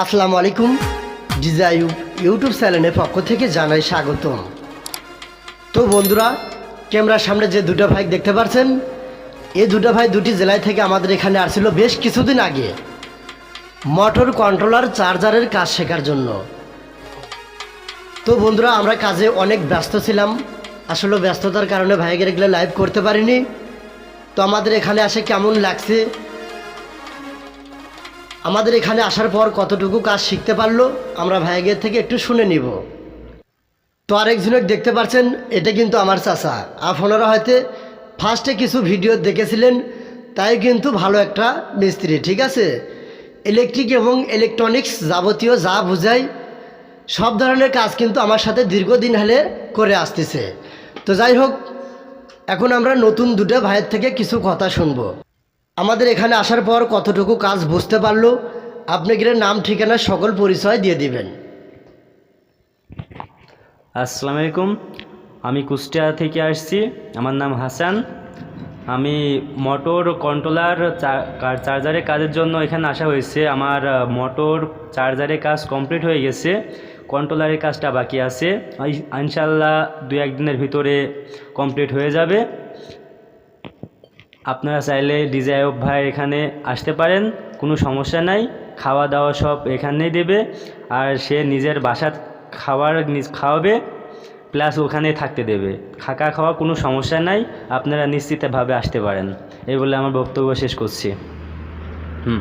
আসসালামু আলাইকুম। ডিজাইউ ইউটিউব চ্যানেলের পক্ষ থেকে জানাই স্বাগতম। তো বন্ধুরা, ক্যামেরার সামনে যে দুটো ভাই দেখতে পাচ্ছেন এই দুটো ভাই দুটি জেলায় থেকে আমাদের এখানে আসছিল বেশ কিছুদিন আগে। মোটর কন্ট্রোলার, চার্জারের কাজ শেখার জন্য। তো বন্ধুরা, আমরা কাজে অনেক ব্যস্ত ছিলাম। আসলে ব্যস্ততার কারণে ভাইয়ের এগুলো লাইভ করতে পারিনি। তো আমাদের এখানে আসে কেমন লাগছে? আমাদের এখানে আসার পর কতটুকু কাজ শিখতে পারল, আমরা ভাইয়ের থেকে একটু শুনে নিব। তো আরেকজনের দেখতে পাচ্ছেন এটা কিন্তু আমার চাচা। আপনারা হয়তো ফার্স্টে কিছু ভিডিও দেখেছিলেন, তাই কিন্তু ভালো একটা মিস্ত্রি, ঠিক আছে? ইলেকট্রিক এবং ইলেকট্রনিক্স যাবতীয় যা বোঝায় সব ধরনের কাজ কিন্তু আমার সাথে দীর্ঘদিন হলে করে আসতেছে। তো যাই হোক, এখন আমরা নতুন দুটো ভাইয়ের থেকে কিছু কথা শুনব। আমাদের এখানে আসার পর কতটুকু কাজ বুঝতে পারল, আপনি গিয়ে নাম, ঠিকানা, সকল পরিচয় দিয়ে দিবেন। আসসালামু আলাইকুম। আমি কুষ্টিয়া থেকে আসছি। আমার নাম হাসান। আমি মোটর কন্ট্রোলার চার্জারের কাজের জন্য এখানে আসা হয়েছে। আমার মোটর চার্জারের কাজ কমপ্লিট হয়ে গেছে। কন্ট্রোলারের কাজটা বাকি আছে। ইনশাল্লাহ দু একদিনের ভিতরে কমপ্লিট হয়ে যাবে। আপনারা চাইলে ডিজাইব ভাই এখানে আসতে পারেন, কোনো সমস্যা নাই। খাওয়া দাওয়া সব এখানেই দেবে। আর সে নিজের বাসার খাবার খাওয়াবে, প্লাস ওখানে থাকতে দেবে। থাকা খাওয়া কোনো সমস্যা নাই, আপনারা নিশ্চিতভাবে আসতে পারেন। এই বলে আমার বক্তব্য শেষ করছি। হুম।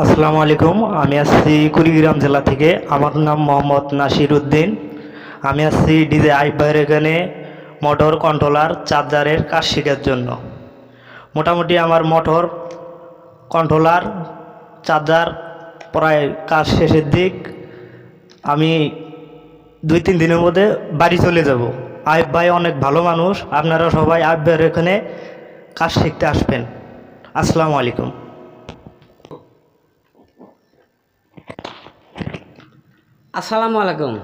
আসসালামু আলাইকুম, আমি আসছি কুড়িগ্রাম জেলা থেকে। আমার নাম মোহাম্মদ নাসির উদ্দিন। আমি আসছি ডিজে আইফাইয়ের এখানে মোটর কন্ট্রোলার, চার্জারের কাজ শেখার জন্য। মোটামুটি আমার মোটর কন্ট্রোলার, চার্জার প্রায় কাজ শেষের দিক। আমি দুই তিন দিনের মধ্যে বাড়ি চলে যাব। আইফ ভাই অনেক ভালো মানুষ। আপনারা সবাই আইফ ভাইয়ের এখানে কাজ শিখতে আসবেন। আসসালামু আলাইকুম। আসসালামু আলাইকুম।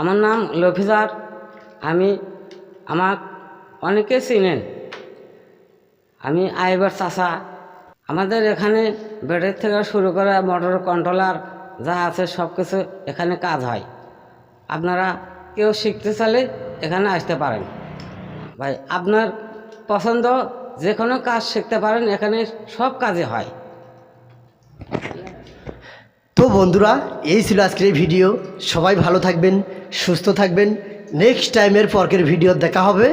আমার নাম লফিজার। আমি, আমার অনেকে চিনেন। আমি আইবার চাষা আমাদের এখানে বেডের থেকে শুরু করে মোটর কন্ট্রোলার যা আছে সব কিছু এখানে কাজ হয়। আপনারা কেউ শিখতে চাইলে এখানে আসতে পারেন। ভাই, আপনার পছন্দ যে কোনো কাজ শিখতে পারেন, এখানে সব কাজে হয়। তো বন্ধুরা, এই ছিল আজকের এই ভিডিও। সবাই ভালো থাকবেন, সুস্থ থাকবেন। নেক্সট টাইমের পরকের ভিডিও দেখা হবে।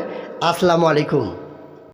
আসসালামু আলাইকুম।